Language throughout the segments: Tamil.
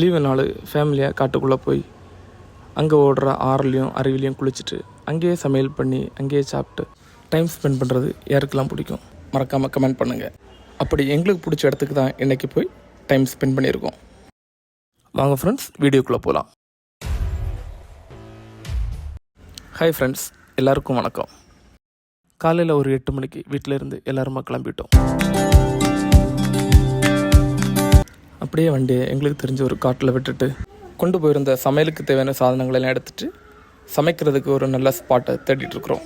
லீவு நாள் ஃபேமிலியாக காட்டுக்குள்ளே போய் அங்கே ஓடுற ஆறுலேயும் அருவிலையும் குளிச்சுட்டு அங்கேயே சமையல் பண்ணி அங்கேயே சாப்பிட்டு டைம் ஸ்பெண்ட் பண்ணுறது யாருக்கெல்லாம் பிடிக்கும்? மறக்காமல் கமெண்ட் பண்ணுங்கள் அப்படி எங்களுக்கு பிடிச்ச இடத்துக்கு தான் இன்றைக்கி போய் டைம் ஸ்பெண்ட் பண்ணியிருக்கோம். வாங்க ஃப்ரெண்ட்ஸ் வீடியோக்குள்ளே போகலாம். ஹாய் ஃப்ரெண்ட்ஸ் எல்லாருக்கும் வணக்கம். காலையில் ஒரு எட்டு மணிக்கு வீட்டில் இருந்து எல்லாருமா கிளம்பிட்டோம். அப்படியே வண்டியை எங்களுக்கு தெரிஞ்ச ஒரு காட்டில் விட்டுட்டு கொண்டு போயிருந்த சமையலுக்கு தேவையான சாதனங்களெல்லாம் எடுத்துட்டு சமைக்கிறதுக்கு ஒரு நல்ல ஸ்பாட்டை தேடிட்டு இருக்கிறோம்.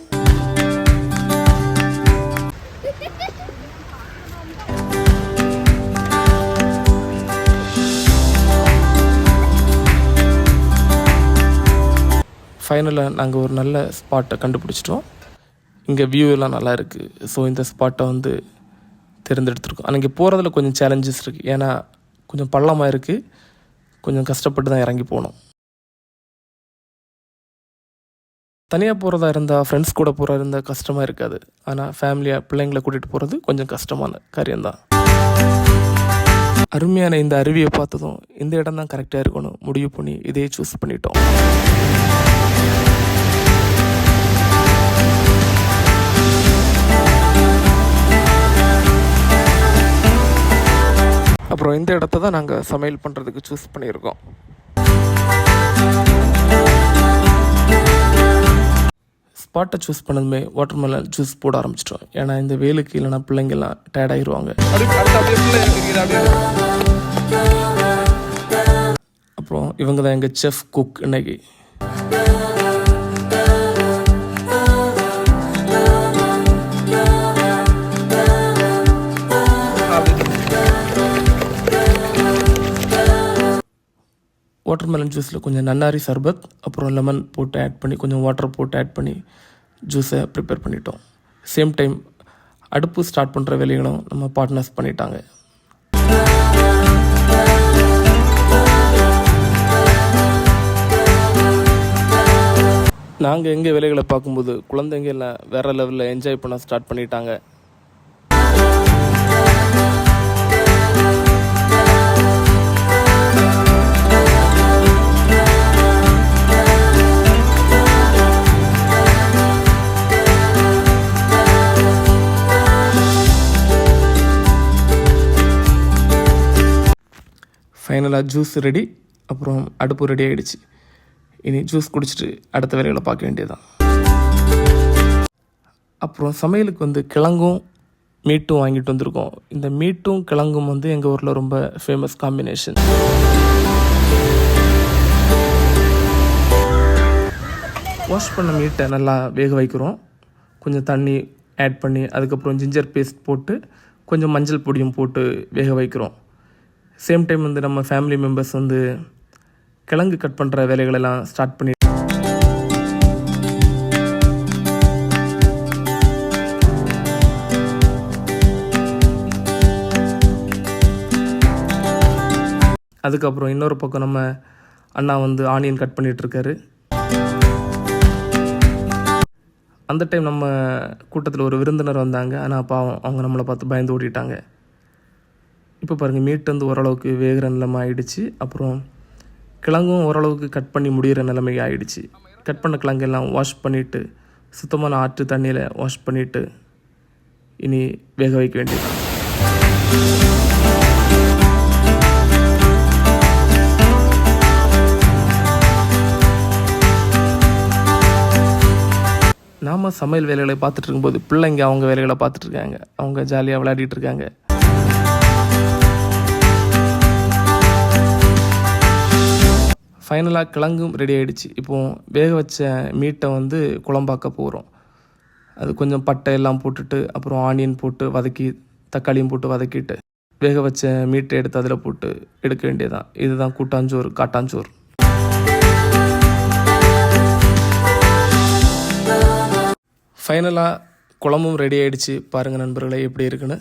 ஃபைனலாக நாங்கள் ஒரு நல்ல ஸ்பாட்டை கண்டுபிடிச்சிட்டோம். இங்கே வியூ எல்லாம் நல்லா இருக்குது ஸோ இந்த ஸ்பாட்டை வந்து தேர்ந்தெடுத்துருக்கோம். ஆனால் இங்கே போகிறதுல கொஞ்சம் சேலஞ்சஸ் இருக்குது ஏன்னா கொஞ்சம் பள்ளமாக இருக்குது கொஞ்சம் கஷ்டப்பட்டு தான் இறங்கி போகணும். தனியாக போகிறதா இருந்தால் ஃப்ரெண்ட்ஸ் கூட போகிறதா இருந்தால் கஷ்டமாக இருக்காது. ஆனால் ஃபேமிலியாக பிள்ளைங்களை கூட்டிகிட்டு போகிறது கொஞ்சம் கஷ்டமான காரியம்தான். அருமையான இந்த அருவியை பார்த்ததும் இந்த இடம் தான் கரெக்டாக இருக்கணும். முடிவு பண்ணி இதையே சூஸ் பண்ணிட்டோம். அப்புறம் இந்த இடத்த தான் நாங்கள் சமையல் பண்ணுறதுக்கு சூஸ் பண்ணியிருக்கோம். ஸ்பாட்டை சூஸ் பண்ணதுமே வாட்டர் மெலன் ஜூஸ் போட ஆரம்பிச்சிட்டோம். ஏன்னா இந்த வேலுக்கு இல்லைனா பிள்ளைங்கெல்லாம் டயர்ட் ஆகிருவாங்க அப்புறம் இவங்க தான் எங்கள் செஃப் குக் இன்னைக்கு. வாட்டர்மெலன் ஜூஸில் கொஞ்சம் நன்னாரி சர்பத் அப்புறம் லெமன் போட்டு ஆட் பண்ணி கொஞ்சம் வாட்டர் போட்டு ஆட் பண்ணி ஜூஸை ப்ரிப்பேர் பண்ணிட்டோம். சேம் டைம் அடுப்பு ஸ்டார்ட் பண்ணுற வேலைகளும் நம்ம பார்ட்னர்ஸ் பண்ணிட்டாங்க. நாங்கள் எங்கள் வேலைகளை பார்க்கும்போது குழந்தைங்க எல்லாம் வேறு லெவலில் என்ஜாய் பண்ண ஸ்டார்ட் பண்ணிட்டாங்க. ஃபைனலாக ஜூஸ் ரெடி அப்புறம் அடுப்பு ரெடி ஆகிடுச்சு இனி ஜூஸ் குடிச்சிட்டு அடுத்த வேலைகளை பார்க்க வேண்டியதுதான். அப்புறம் சமையலுக்கு வந்து கிழங்கும் மீட்டும் வாங்கிட்டு வந்திருக்கோம். இந்த மீட்டும் கிழங்கும் வந்து எங்கள் ஊரில் ரொம்ப ஃபேமஸ் காம்பினேஷன் வாஷ் பண்ண மீட்டை நல்லா வேக வைக்கிறோம். கொஞ்சம் தண்ணி ஆட் பண்ணி அதுக்கப்புறம் ஜிஞ்சர் பேஸ்ட் போட்டு கொஞ்சம் மஞ்சள் பொடியும் போட்டு வேக வைக்கிறோம். சேம் டைம் வந்து நம்ம ஃபேமிலி மெம்பர்ஸ் வந்து கிழங்கு கட் பண்ணுற வேலைகளெல்லாம் ஸ்டார்ட் பண்ணி அதுக்கப்புறம் இன்னொரு பக்கம் நம்ம அண்ணா வந்து ஆனியன் கட் பண்ணிகிட்ருக்காரு அந்த டைம் நம்ம கூட்டத்தில் ஒரு விருந்தினர் வந்தாங்க. ஆனால் பாவம் அவங்க நம்மளை பார்த்து பயந்து ஓடிட்டாங்க. இப்போ பாருங்கள் மீட் வந்து ஓரளவுக்கு வேகிற நிலைமை ஆயிடுச்சு. அப்புறம் கிழங்கும் ஓரளவுக்கு கட் பண்ணி முடிகிற நிலைமை ஆகிடுச்சு கட் பண்ண கிழங்கெல்லாம் வாஷ் பண்ணிவிட்டு சுத்தமான ஆற்று தண்ணியில் வாஷ் பண்ணிவிட்டு இனி வேக வைக்க வேண்டியது நாம் சமையல் வேலைகளை பார்த்துட்டு இருக்கும்போது பிள்ளைங்க அவங்க வேலைகளை பார்த்துட்ருக்காங்க அவங்க ஜாலியாக விளையாடிட்டு இருக்காங்க. ஃபைனலாக கிழங்கும் ரெடி ஆகிடுச்சு இப்போது வேக வச்ச மீட்டை வந்து குழம்பாக்க போகிறோம் அது கொஞ்சம் பட்டை எல்லாம் போட்டுட்டு அப்புறம் ஆனியன் போட்டு வதக்கி தக்காளியும் போட்டு வதக்கிட்டு வேக வச்ச மீட்டை எடுத்து அதில் போட்டு எடுக்க வேண்டியதான் இதுதான் கூட்டாஞ்சோறு காட்டாஞ்சோறு. ஃபைனலாக குழம்பும் ரெடி ஆகிடுச்சு பாருங்கள் நண்பர்களே எப்படி இருக்குன்னு.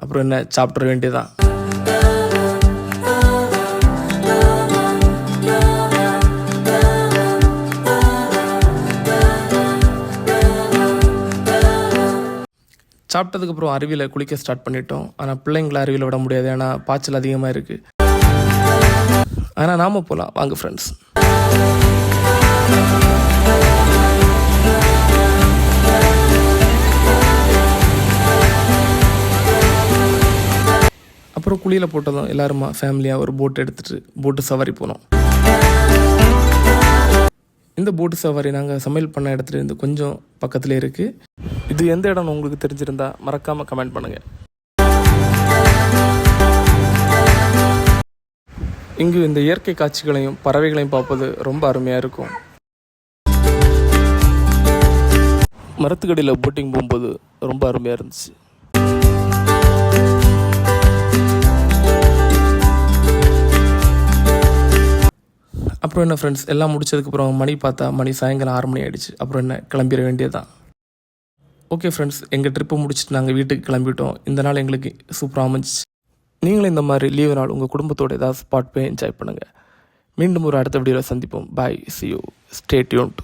அப்புறம் என்ன சாப்பிட்ற வேண்டியதான் சாப்பிட்டதுக்கப்புறம் அருவியில் குளிக்க ஸ்டார்ட் பண்ணிட்டோம். ஆனால் பிள்ளைங்களை அருவியில் விட முடியாது. ஏன்னா பாய்ச்சல் அதிகமாக இருக்குது ஆனால் நாம போகலாம் வாங்க ஃப்ரெண்ட்ஸ் அப்புறம் குளியில் போட்டதும் எல்லாருமா ஃபேமிலியாக ஒரு போட் எடுத்துகிட்டு போட்டு சவாரி போனோம். இந்த போட்டு சவாரி நாங்கள் சமையல் பண்ண இடத்துல இருந்து கொஞ்சம் பக்கத்தில் இருக்குது இது எந்த இடம்னு உங்களுக்கு தெரிஞ்சிருந்தா மறக்காமல் கமெண்ட் பண்ணுங்கள் இங்கு இந்த இயற்கை காட்சிகளையும் பறவைகளையும் பார்ப்பது ரொம்ப அருமையாக இருக்கும். மரத்துக்கடியில் போட்டிங் போகும்போது ரொம்ப அருமையாக இருந்துச்சு. அப்புறம் என்ன ஃப்ரெண்ட்ஸ் எல்லாம் முடிச்சதுக்கப்புறம் மணி பார்த்தா மணி சாயங்காலம் ஆறு மணி ஆகிடுச்சு அப்புறம் என்ன? கிளம்பிட வேண்டியதுதான். ஓகே ஃப்ரெண்ட்ஸ் எங்கள் ட்ரிப்பை முடிச்சுட்டு நாங்கள் வீட்டுக்கு கிளம்பிட்டோம். இந்த நாள் எங்களுக்கு சூப்பராக அமைஞ்சிச்சு. நீங்களும் இந்த மாதிரி லீவு நாள் உங்கள் குடும்பத்தோட ஏதாவது ஸ்பாட் போய் என்ஜாய் பண்ணுங்கள் மீண்டும் ஒரு அடுத்த வீடியோவில் சந்திப்போம். Bye see you stay tuned